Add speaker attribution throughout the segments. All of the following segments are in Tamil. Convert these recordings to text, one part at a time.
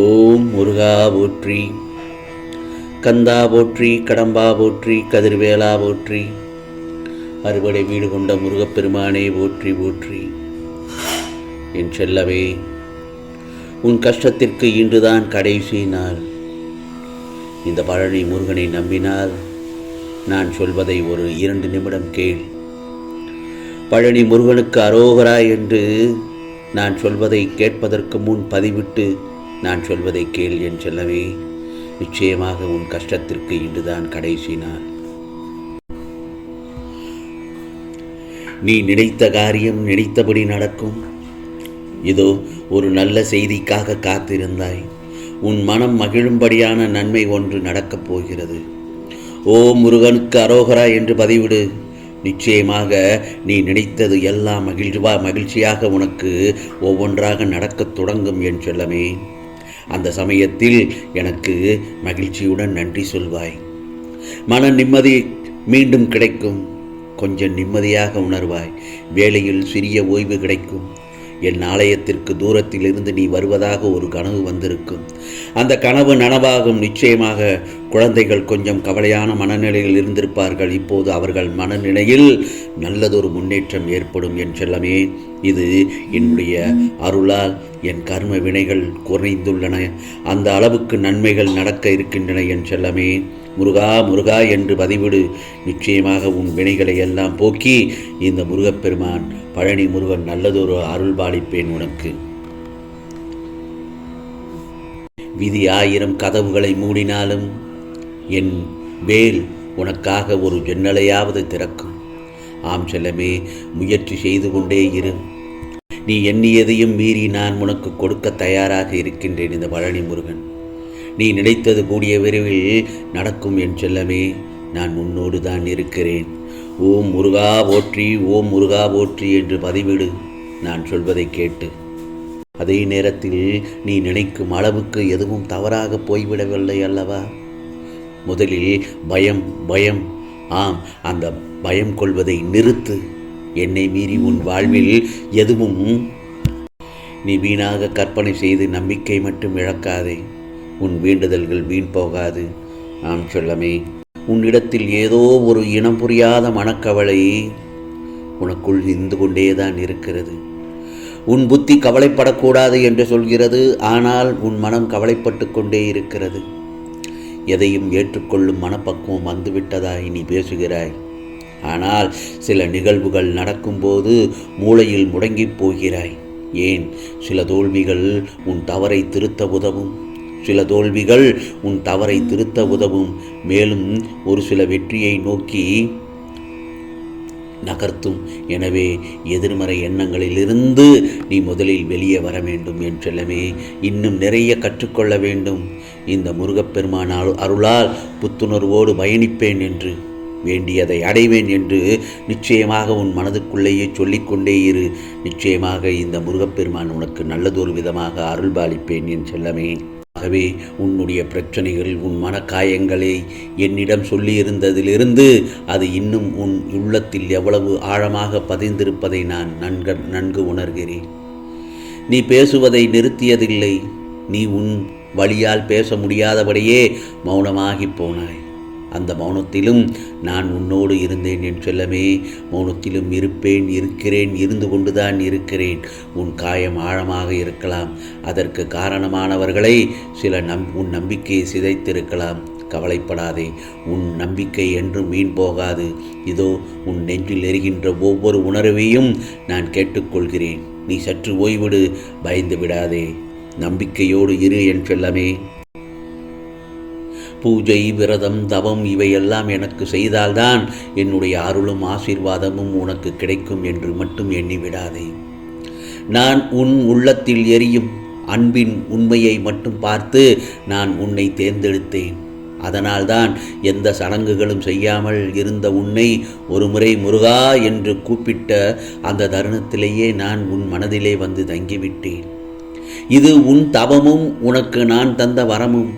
Speaker 1: ஓம் முருகா போற்றி. கந்தா போற்றி கடம்பா போற்றி கதிர்வேலா போற்றி. அறுவடை வீடு கொண்ட முருகப்பெருமானே போற்றி போற்றி. என் செல்லவே உன் கஷ்டத்திற்கு இன்றுதான் கடைசி நாள். இந்த பழனி முருகனை நம்பினால் நான் சொல்வதை ஒரு இரண்டு நிமிடம் கேள். பழனி முருகனுக்கு அரோகரா என்று நான் சொல்வதை கேட்பதற்கு முன் பதிவிட்டு நான் சொல்வதை கேள் என் செல்லவே நிச்சயமாக உன் கஷ்டத்திற்கு இன்றுதான் கடைசி நாள். நீ நினைத்த காரியம் நினைத்தபடி நடக்கும். இதோ ஒரு நல்ல செய்திக்காக காத்திருந்தாய். உன் மனம் மகிழும்படியான நன்மை ஒன்று நடக்கப் போகிறது. ஓ முருகனுக்கு அரோகரா என்று பதிவிடு. நிச்சயமாக நீ நினைத்தது எல்லாம் மகிழ்வா மகிழ்ச்சியாக உனக்கு ஒவ்வொன்றாக நடக்கத் தொடங்கும் என் செல்லமே. அந்த சமயத்தில் எனக்கு மகிழ்ச்சியுடன் நன்றி சொல்வாய். மன நிம்மதி மீண்டும் கிடைக்கும். கொஞ்சம் நிம்மதியாக உணர்வாய். வேலையில் சிறிய ஓய்வு கிடைக்கும். என் ஆலயத்திற்கு தூரத்தில் இருந்து நீ வருவதாக ஒரு கனவு வந்திருக்கும். அந்த கனவு நனவாகும். நிச்சயமாக குழந்தைகள் கொஞ்சம் கவலையான மனநிலையில் இருந்திருப்பார்கள். இப்போது அவர்கள் மனநிலையில் நல்லதொரு முன்னேற்றம் ஏற்படும் என் செல்லமே. இது என்னுடைய அருளால் என் கர்ம வினைகள் குறைந்துள்ளன. அந்த அளவுக்கு நன்மைகள் நடக்க இருக்கின்றன என் செல்லமே. முருகா முருகா என்று பதிவிடு. நிச்சயமாக உன் வினைகளை எல்லாம் போக்கி இந்த முருகப்பெருமான் பழனி முருகன் நல்லதொரு அருள் பாலிப்பேன் உனக்கு. விதி ஆயிரம் கதவுகளை மூடினாலும் என் வேல் உனக்காக ஒரு ஜன்னலையாவது திறக்கும். ஆம் செல்லமே முயற்சி செய்து கொண்டே இரு. நீ எண்ணியதையும் மீறி நான் உனக்கு கொடுக்க தயாராக இருக்கின்றேன் இந்த பழனி முருகன். நீ நினைத்தது கூடிய விரைவில் நடக்கும் என் செல்லமே நான் உன்னோடு தான் இருக்கிறேன். ஓம் முருகா போற்றி ஓம் முருகா போற்றி என்று பதிவிடு நான் சொல்வதை கேட்டு. அதே நேரத்தில் நீ நினைக்கும் அளவுக்கு எதுவும் தவறாக போய்விடவில்லை அல்லவா? முதலில் பயம் பயம். ஆம் அந்த பயம் கொள்வதை நிறுத்து. என்னை மீறி உன் வாழ்வில் எதுவும் நீ வீணாக கற்பனை செய்து நம்பிக்கை மட்டும் இழக்காதே. உன் வேண்டுதல்கள் வீண் போகாது. ஆம் சொல்லமே உன்னிடத்தில் ஏதோ ஒரு இனம் புரியாத மனக்கவலை உனக்குள் நின்று கொண்டேதான் இருக்கிறது. உன் புத்தி கவலைப்படக்கூடாது என்று சொல்கிறது ஆனால் உன் மனம் கவலைப்பட்டு கொண்டே இருக்கிறது. எதையும் ஏற்றுக்கொள்ளும் மனப்பக்குவம் வந்துவிட்டதாய் நீ பேசுகிறாய்? ஆனால் சில நிகழ்வுகள் நடக்கும்போது மூளையில் முடங்கிப் போகிறாய். ஏன்? சில தோல்விகள் உன் தவறை திருத்த உதவும். சில தோல்விகள் உன் தவறை திருத்த உதவும். மேலும் ஒரு சில வெற்றியை நோக்கி நகர்த்தும். எனவே எதிர்மறை எண்ணங்களிலிருந்து நீ முதலில் வெளியே வர வேண்டும் என் செல்லமே. இன்னும் நிறைய கற்றுக்கொள்ள வேண்டும். இந்த முருகப்பெருமான் அருளால் புத்துணர்வோடு பயணிப்பேன் என்று வேண்டியதை அடைவேன் என்று நிச்சயமாக உன் மனதுக்குள்ளேயே சொல்லிக்கொண்டே இரு. நிச்சயமாக இந்த முருகப்பெருமான் உனக்கு நல்லதொரு விதமாக அருள்பாலிப்பேன் என் செல்லமே. ஆகவே உன்னுடைய பிரச்சனைகள் உன் மனக்காயங்களை என்னிடம் சொல்லியிருந்ததிலிருந்து அது இன்னும் உன் உள்ளத்தில் எவ்வளவு ஆழமாக பதிந்திருப்பதை நான் நன்கு நன்கு உணர்கிறேன். நீ பேசுவதை நிறுத்தியதில்லை. நீ உன் வழியால் பேச முடியாதபடியே மௌனமாகிப் போனாய். அந்த மௌனத்திலும் நான் உன்னோடு இருந்தேன் என் செல்லமே. மௌனத்திலும் இருப்பேன் இருக்கிறேன் இருந்து கொண்டுதான் இருக்கிறேன். உன் காயம் ஆழமாக இருக்கலாம். அதற்கு காரணமானவர்களை சில நம் உன் நம்பிக்கையை சிதைத்திருக்கலாம். கவலைப்படாதே. உன் நம்பிக்கை என்றும் வீண் போகாது. இதோ உன் நெஞ்சில் எரிகின்ற ஒவ்வொரு உணர்வையும் நான் கேட்டுக்கொள்கிறேன். நீ சற்று ஓய்விடு பயந்து விடாதே. நம்பிக்கையோடு இரு என் செல்லமே. பூஜை விரதம் தவம் இவையெல்லாம் எனக்கு செய்தால்தான் என்னுடைய அருளும் ஆசீர்வாதமும் உனக்கு கிடைக்கும் என்று மட்டும் எண்ணிவிடாதே. நான் உன் உள்ளத்தில் எரியும் அன்பின் உண்மையை மட்டும் பார்த்து நான் உன்னை தேர்ந்தெடுத்தேன். அதனால்தான் எந்த சடங்குகளும் செய்யாமல் இருந்த உன்னை ஒருமுறை முருகா என்று கூப்பிட்ட அந்த தருணத்திலேயே நான் உன் மனதிலே வந்து தங்கிவிட்டேன். இது உன் தவமும் உனக்கு நான் தந்த வரமும்.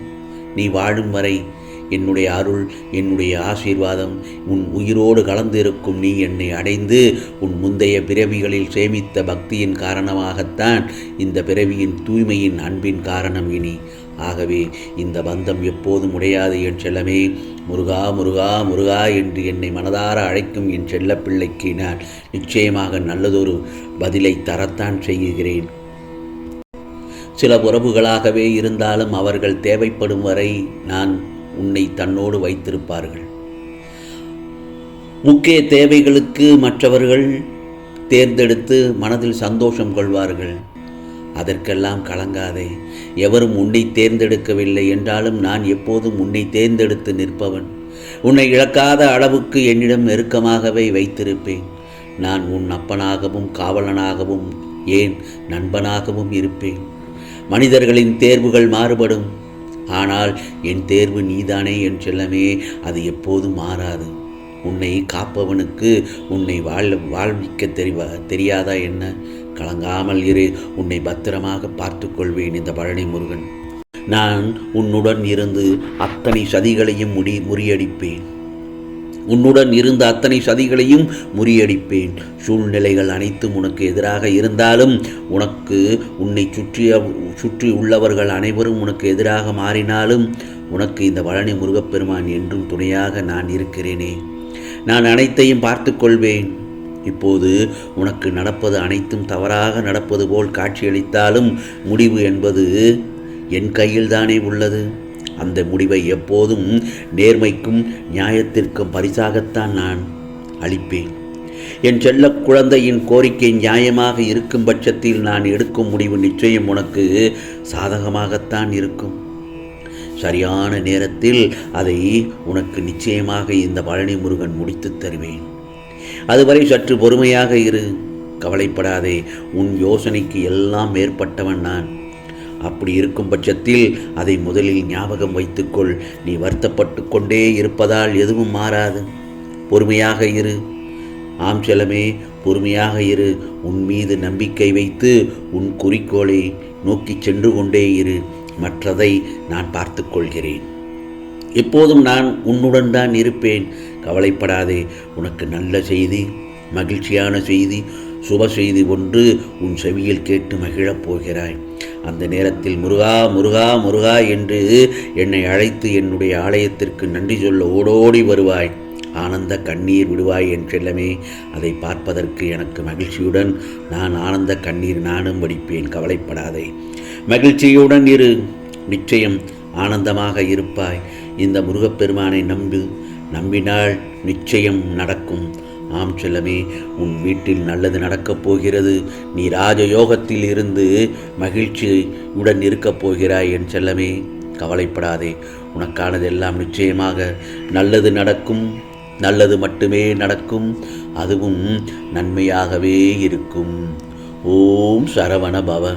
Speaker 1: நீ வாழும் வரை என்னுடைய அருள் என்னுடைய ஆசீர்வாதம் உன் உயிரோடு கலந்திருக்கும் நீ என்னை அடைந்து உன் முந்தைய பிறவிகளில் சேமித்த பக்தியின் காரணமாகத்தான் இந்த பிறவியின் தூய்மையின் அன்பின் காரணம் இனி. ஆகவே இந்த பந்தம் எப்போதும் உடையாது என் செல்லமே. முருகா முருகா முருகா என்று என்னை மனதார அழைக்கும் என் செல்லப்பிள்ளைக்கு நான் நிச்சயமாக நல்லதொரு பதிலை தரத்தான் செய்கிறேன். சில உறவுகளாகவே இருந்தாலும் அவர்கள் தேவைப்படும் வரை நான் உன்னை தன்னோடு வைத்திருப்பார்கள். முக்கிய தேவைகளுக்கு மற்றவர்கள் தேர்ந்தெடுத்து மனதில் சந்தோஷம் கொள்வார்கள். அதற்கெல்லாம் கலங்காதே. எவரும் உன்னை தேர்ந்தெடுக்கவில்லை என்றாலும் நான் எப்போதும் உன்னை தேர்ந்தெடுத்து நிற்பவன். உன்னை இழக்காத அளவுக்கு என்னிடம் நெருக்கமாகவே வைத்திருப்பேன். நான் உன் அப்பனாகவும் காவலனாகவும் ஏன் நண்பனாகவும் இருப்பேன். மனிதர்களின் தேர்வுகள் மாறுபடும். ஆனால் என் தேர்வு நீதானே என் செல்லமே அது எப்போதும் மாறாது. உன்னை காப்பவனுக்கு உன்னை வாழ் வாழ்விக்க தெரிவா தெரியாதா என்ன? கலங்காமல் இரு உன்னை பத்திரமாக பார்த்து கொள்வேன் இந்த பழனி முருகன். நான் உன்னுடன் இருந்து அத்தனை சதிகளையும் முடி முறியடிப்பேன். உன்னுடன் இருந்த அத்தனை சதிகளையும் முறியடிப்பேன். சூழ்நிலைகள் அனைத்தும் உனக்கு எதிராக இருந்தாலும் உனக்கு உன்னை சுற்றிய சுற்றி உள்ளவர்கள் அனைவரும் உனக்கு எதிராக மாறினாலும் உனக்கு இந்த பழனி முருகப்பெருமான் என்றும் துணையாக நான் இருக்கிறேனே. நான் அனைத்தையும் பார்த்து கொள்வேன் இப்போது உனக்கு நடப்பது அனைத்தும் தவறாக நடப்பது போல் காட்சியளித்தாலும் முடிவு என்பது என் கையில்தானே உள்ளது. அந்த முடிவை எப்போதும் நேர்மைக்கும் நியாயத்திற்கும் பரிசாகத்தான் நான் அளிப்பேன். என் செல்ல குழந்தையின் கோரிக்கை நியாயமாக இருக்கும் பட்சத்தில் நான் எடுக்கும் முடிவு நிச்சயம் உனக்கு சாதகமாகத்தான் இருக்கும். சரியான நேரத்தில் அதை உனக்கு நிச்சயமாக இந்த பழனி முருகன் முடித்துத் தருவேன். அதுவரை சற்று பொறுமையாக இரு. கவலைப்படாதே. உன் யோசனைக்கு எல்லாம் மேற்பட்டவன் நான். அப்படி இருக்கும் பட்சத்தில் அதை முதலில் ஞாபகம் வைத்துக்கொள். நீ வருத்தப்பட்டு கொண்டே இருப்பதால் எதுவும் மாறாது. பொறுமையாக இரு. ஆம் செலமே பொறுமையாக இரு. உன் மீது நம்பிக்கை வைத்து உன் குறிக்கோளை நோக்கி சென்று கொண்டே இரு. மற்றதை நான் பார்த்து கொள்கிறேன். எப்போதும் நான் உன்னுடன் தான் இருப்பேன். கவலைப்படாதே உனக்கு நல்ல செய்தி மகிழ்ச்சியான செய்தி சுப செய்தி ஒன்று உன் செவியில் கேட்டு மகிழப் போகிறாய். அந்த நேரத்தில் முருகா முருகா முருகா என்று என்னை அழைத்து என்னுடைய ஆலயத்திற்கு நன்றி சொல்ல ஓடோடி வருவாய். ஆனந்த கண்ணீர் விடுவாய் என் செல்லமே அதை பார்ப்பதற்கு எனக்கு மகிழ்ச்சியுடன் நான் ஆனந்த கண்ணீர் நானும் வடிப்பேன் கவலைப்படாதே. மகிழ்ச்சியுடன் இரு நிச்சயம் ஆனந்தமாக இருப்பாய். இந்த முருகப்பெருமானை நம்பு நம்பினால் நிச்சயம் நடக்கும். ஆம் செல்லமே உன் வீட்டில் நல்லது நடக்கப் போகிறது. நீ ராஜயோகத்தில் இருந்து மகிழ்ச்சியுடன் இருக்கப் போகிறாய் என் செல்லமே. கவலைப்படாதே உனக்கானதெல்லாம் நிச்சயமாக நல்லது நடக்கும். நல்லது மட்டுமே நடக்கும் அதுவும் நன்மையாகவே இருக்கும். ஓம் சரவண பவ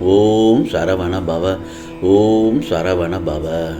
Speaker 1: ஓம் சரவண பவ ஓம் சரவண பவ